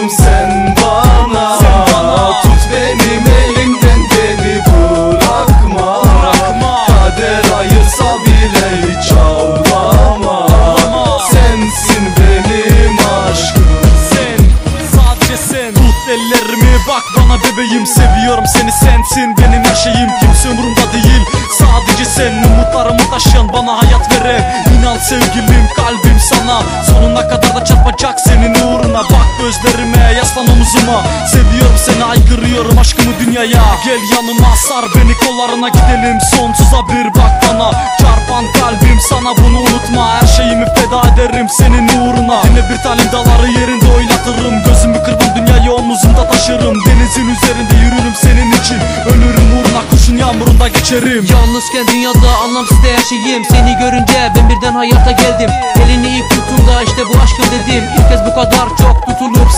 aşkım sen bana. Tut benim elimden beni bırakma. Kader ayırsa bile hiç ağlama. Sensin benim aşkım. Sen Sadece sen Tut ellerimi bak bana bebeğim. Seviyorum seni sensin benim her şeyim. Kimse umurumda değil. Sadece sen umutlarımı taşıyan bana hayat veren. İnan sevgilim kalbim sana. Sonuna kadar da çarpacak senin uğruna Bak gözlerime yaslan omuzuma Seviyorum seni aykırıyorum aşkımı dünyaya. Gel yanıma sar beni kollarına gidelim. Sonsuza bir bak bana. Çarpan kalbim sana bunu unutma. Her şeyimi feda ederim senin uğruna. Yine bir talim daları yerinde oynatırım. Gözümü kırpın dünyayı omuzumda taşırım. Denizin üzerinde yürürüm senin için. Ölürüm uğruna kurşun yağmurunda geçerim. Yalnızken dünyada anlamsız her şeyim. Seni görünce ben birden hayata geldim. Elini ilk tuttum da işte bu aşkım dedim. İlk kez bu kadar çok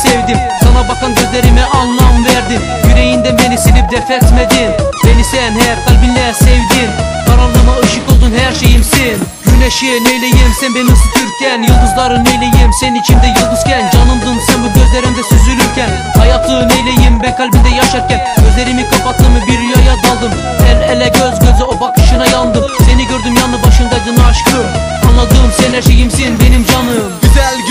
sevdim. Sana bakan gözlerime anlam verdin Yüreğinden beni silip def etmedin. Beni sen hep kalbinle sevdin. Karanlığıma ışık oldun her şeyimsin. Güneşi neyleyim sen beni ısıtırken. Yıldızları neyleyim sen içimde yıldızken. Canımdın sen bu gözlerimde süzülürken. Hayatı neyleyim ben kalbinde yaşarken. Gözlerimi kapattım bir rüyaya daldım. El ele göz göze o bakışına yandım. Seni gördüm yanı başındaydın aşkım. Anladım sen her şeyimsin benim canım. Güzel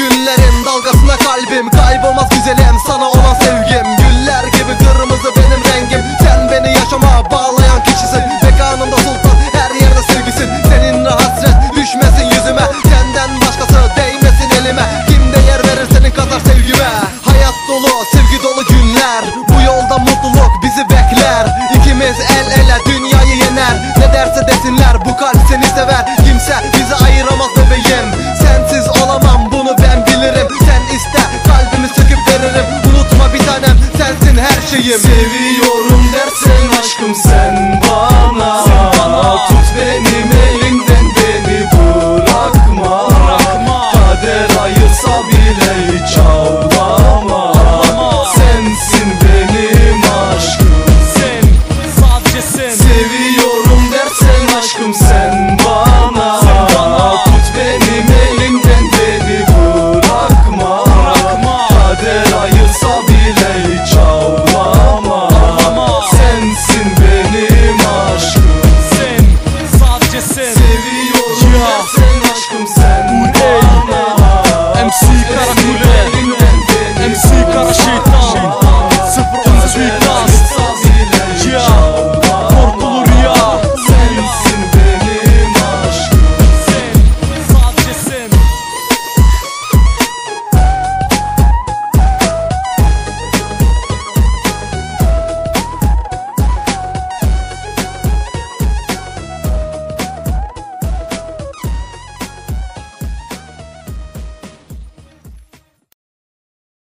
kalbim. Kaybolmaz güzelim sana olan sevgim. Güller gibi kırmızı benim rengim. Sen beni yaşama bağlayan kişisin. Mekanımda sultan her yerde sevgisin. Seninle hasret düşmesin yüzüme. Senden başkası değmesin elime. Kim değer verir senin kadar sevgime? Hayat dolu sevgi dolu günler. Bu yolda mutluluk bizi bekler. İkimiz el ele dünyayı yener. Ne derse desinler bu kalp seni sever. sensin her şeyim Seviyorum dersen aşkım sen bana, sen bana. Tut beni